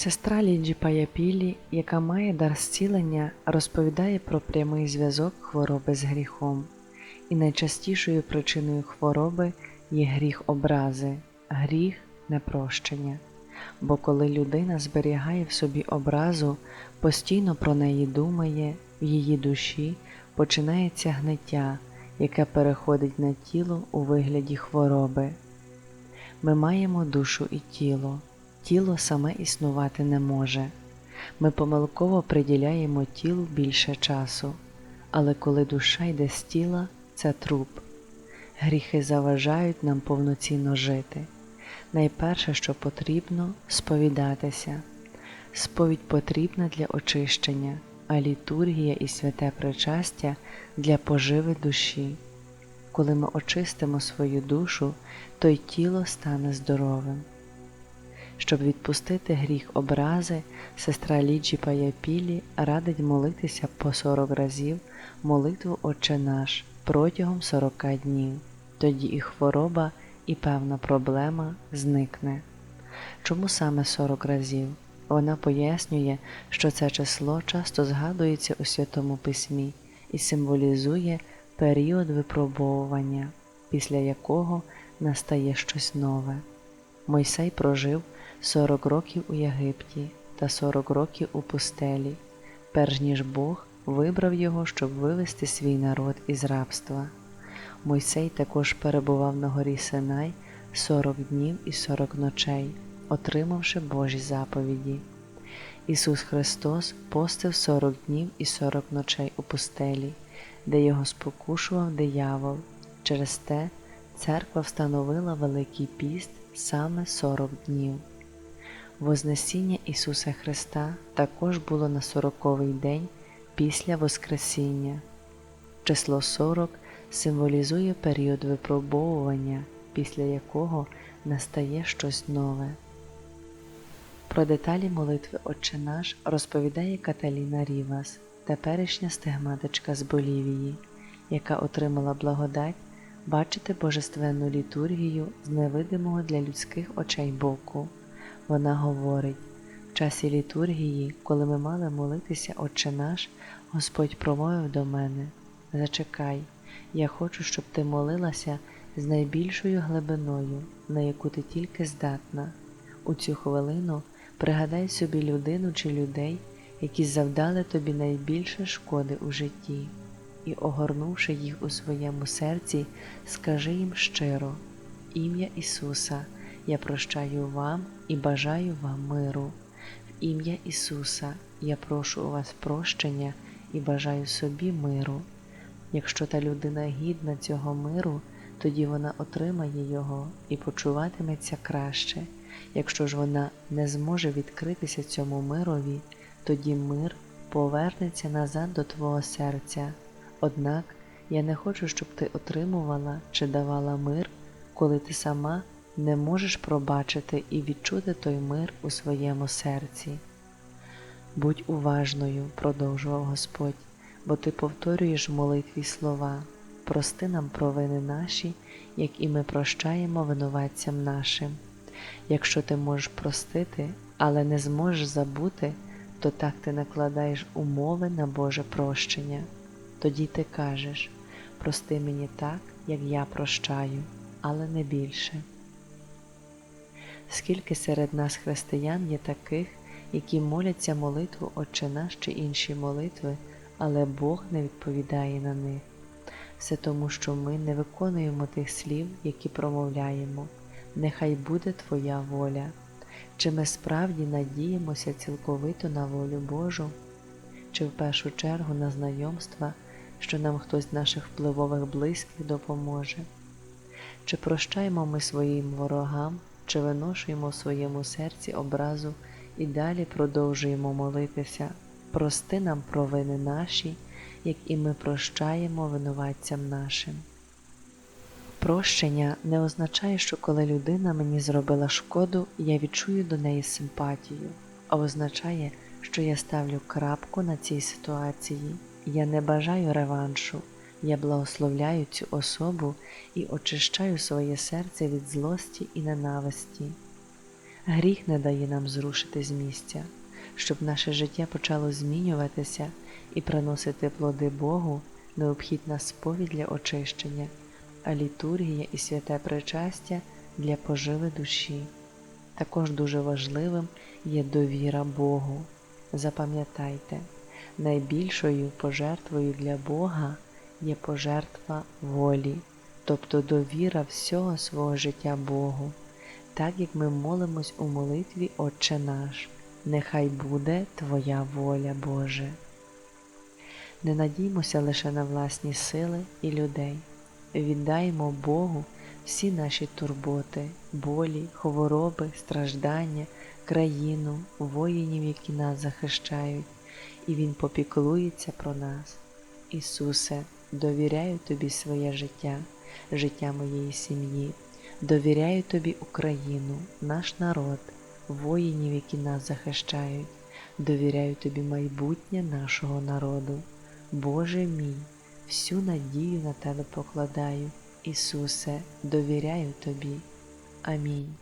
Сестра Ліджі Паяпілі, яка має дар зцілення, розповідає про прямий зв'язок хвороби з гріхом, і найчастішою причиною хвороби є гріх образи, гріх непрощення. Бо коли людина зберігає в собі образу, постійно про неї думає, в її душі починається гниття, яке переходить на тіло у вигляді хвороби. Ми маємо душу і тіло. Тіло саме існувати не може. Ми помилково приділяємо тілу більше часу, але коли душа йде з тіла, це труп. Гріхи заважають нам повноцінно жити. Найперше, що потрібно, сповідатися. Сповідь потрібна для очищення, а літургія і святе причастя для поживи душі. Коли ми очистимо свою душу, то й тіло стане здоровим. Щоб відпустити гріх образи, сестра Ліджі Паяпілі радить молитися по 40 разів молитву Отче наш протягом 40 днів. Тоді і хвороба, і певна проблема зникне. Чому саме 40 разів? Вона пояснює, що це число часто згадується у Святому Письмі і символізує період випробовування, після якого настає щось нове. Мойсей прожив 40 років у Єгипті та 40 років у пустелі, перш ніж Бог вибрав його, щоб вивести свій народ із рабства. Мойсей також перебував на горі Синай 40 днів і 40 ночей, отримавши Божі заповіді. Ісус Христос постив 40 днів і 40 ночей у пустелі, де його спокушував диявол. Через те церква встановила Великий піст саме 40 днів. Вознесіння Ісуса Христа також було на сороковий день після Воскресіння. Число 40 символізує період випробовування, після якого настає щось нове. Про деталі молитви Отче наш розповідає Каталіна Рівас, теперішня стигматичка з Болівії, яка отримала благодать бачити божественну літургію з невидимого для людських очей боку. Вона говорить, в часі літургії, коли ми мали молитися Отче наш, Господь промовив до мене Зачекай, я хочу, щоб ти молилася з найбільшою глибиною, на яку ти тільки здатна. У цю хвилину пригадай собі людину чи людей, які завдали тобі найбільше шкоди у житті, і, огорнувши їх у своєму серці, скажи їм щиро, ім'я Ісуса. Я прощаю вам і бажаю вам миру. В ім'я Ісуса я прошу у вас прощення і бажаю собі миру. Якщо та людина гідна цього миру, тоді вона отримає його і почуватиметься краще. Якщо ж вона не зможе відкритися цьому мирові, тоді мир повернеться назад до твого серця. Однак я не хочу, щоб ти отримувала чи давала мир, коли ти сама не можеш пробачити і відчути той мир у своєму серці. Будь уважною, продовжував Господь, бо ти повторюєш в молитві слова, прости нам провини наші, як і ми прощаємо винуватцям нашим. Якщо ти можеш простити, але не зможеш забути, то так ти накладаєш умови на Боже прощення. Тоді ти кажеш, прости мені так, як я прощаю, але не більше. Скільки серед нас християн є таких, які моляться молитву Отче наш чи інші молитви, але Бог не відповідає на них. Все тому, що ми не виконуємо тих слів, які промовляємо. Нехай буде Твоя воля. Чи ми справді надіємося цілковито на волю Божу, чи в першу чергу на знайомства, що нам хтось з наших впливових близьких допоможе? Чи прощаємо ми своїм ворогам, чи виношуємо в своєму серці образу і далі продовжуємо молитися, прости нам провини наші, як і ми прощаємо винуватцям нашим. Прощення не означає, що коли людина мені зробила шкоду, я відчую до неї симпатію, а означає, що я ставлю крапку на цій ситуації, я не бажаю реваншу, я благословляю цю особу і очищаю своє серце від злості і ненависті. Гріх не дає нам зрушити з місця, щоб наше життя почало змінюватися і приносити плоди Богу, необхідна сповідь для очищення, а літургія і святе причастя для поживи душі. Також дуже важливим є довіра Богу. Запам'ятайте, найбільшою пожертвою для Бога є пожертва волі, тобто довіра всього свого життя Богу, так як ми молимось у молитві Отче наш, нехай буде Твоя воля, Боже. Не надіймося лише на власні сили і людей, віддаємо Богу всі наші турботи, болі, хвороби, страждання, країну, воїнів, які нас захищають, і Він попіклується про нас. Ісусе, довіряю Тобі своє життя, життя моєї сім'ї, довіряю Тобі Україну, наш народ, воїнів, які нас захищають, довіряю Тобі майбутнє нашого народу. Боже мій, всю надію на Тебе покладаю. Ісусе, довіряю Тобі. Амінь.